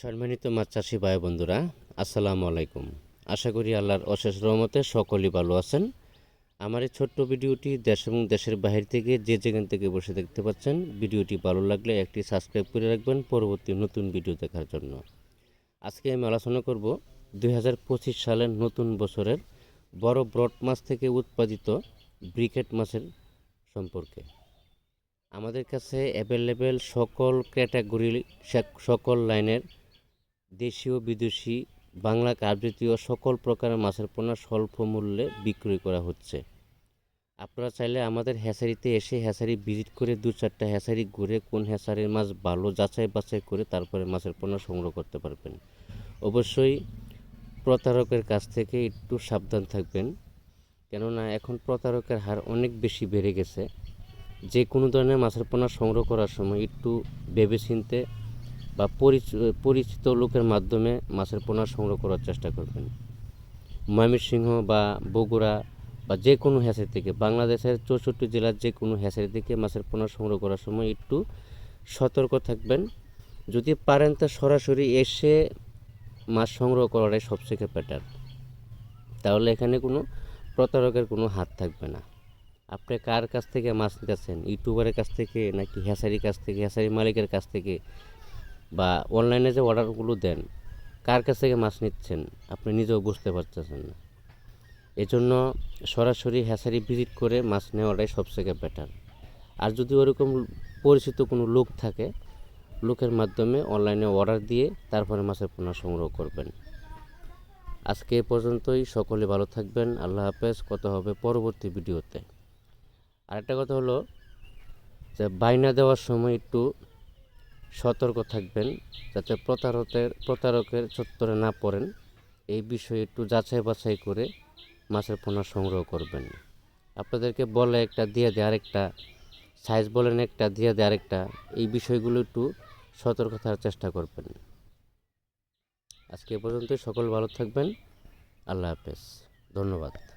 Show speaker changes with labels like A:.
A: সম্মানিত মাছ চাষি ভাই বন্ধুরা, আসসালামু আলাইকুম। আশা করি আল্লাহর অশেষ রহমতে সকলেই ভালো আছেন। আমার এই ছোট্ট ভিডিওটি দেশ এবং দেশের বাহির থেকে যে যেখান থেকে বসে দেখতে পাচ্ছেন, ভিডিওটি ভালো লাগলে একটি সাবস্ক্রাইব করে রাখবেন পরবর্তী নতুন ভিডিও দেখার জন্য। আজকে আমি আলোচনা করব দু হাজার পঁচিশ সালের নতুন বছরের বড় ব্রড মাছ থেকে উৎপাদিত ব্রিকেট মাছের সম্পর্কে। আমাদের কাছে অ্যাভেলেবেল সকল ক্যাটাগরি সকল লাইনের দেশীয় বিদেশি বাংলা কাবজাতীয় সকল প্রকারের মাছের পোনা স্বল্প মূল্যে বিক্রয় করা হচ্ছে। আপনারা চাইলে আমাদের হ্যাচারিতে এসে হ্যাচারি ভিজিট করে দু চারটা হ্যাচারি ঘুরে কোন হ্যাচারির মাছ ভালো যাচাই বাছাই করে তারপরে মাছের পোনা সংগ্রহ করতে পারবেন। অবশ্যই প্রতারকের কাছ থেকে একটু সাবধান থাকবেন, কেননা এখন প্রতারকের হার অনেক বেশি বেড়ে গেছে। যে কোনো ধরনের মাছের পোনা সংগ্রহ করার সময় একটু ভেবেচিন্তে বা পরিচ- পরিচিত লোকের মাধ্যমে মাছের পোনা সংগ্রহ করার চেষ্টা করবেন। ময়মনসিংহ বা বগুড়া বা যে কোনো হ্যাচারি থেকে, বাংলাদেশের চৌষট্টি জেলার যে কোনো হ্যাচারি থেকে মাছের পোনা সংগ্রহ করার সময় একটু সতর্ক থাকবেন। যদি পারেন তা সরাসরি এসে মাছ সংগ্রহ করাটাই সবথেকে বেটার তাহলে এখানে কোনো প্রতারকের কোনো হাত থাকবে না। আপনি কার কাছ থেকে মাছ নিতেছেন? ইউটিউবারের কাছ থেকে নাকি হ্যাসারির কাছ থেকে হ্যাসারি মালিকের কাছ থেকে? বা অনলাইনে যে অর্ডারগুলো দেন, কার কাছ থেকে মাছ নিচ্ছেন, আপনি নিজেও বুঝতে পারতেছেন না। এজন্য সরাসরি হ্যাসারি ভিজিট করে মাছ নেওয়াটাই সবথেকে বেটার আর যদি ওরকম পরিচিত কোনো লোক থাকে, লোকের মাধ্যমে অনলাইনে অর্ডার দিয়ে তারপরে মাছের পোনা সংগ্রহ করবেন। আজকে এ পর্যন্তই, সকলে ভালো থাকবেন, আল্লাহ হাফেজ, কথা হবে পরবর্তী ভিডিওতে। আরেকটা কথা হলো যে বাইনা দেওয়ার সময় একটু সতর্ক থাকবেন যাতে প্রতারকের প্রতারকের চত্বরে না পড়েন। এই বিষয়ে একটু যাচাই বাছাই করে মাছের পোনা সংগ্রহ করবেন। আপনাদেরকে বলে একটা, দিয়ে দেয় আরেকটা সাইজ বলেন একটা, দিয়ে দেয় আরেকটা, এই বিষয়গুলো একটু সতর্ক থাকার চেষ্টা করবেন। আজকে পর্যন্ত সকল ভালো থাকবেন। আল্লাহ হাফেজ। ধন্যবাদ।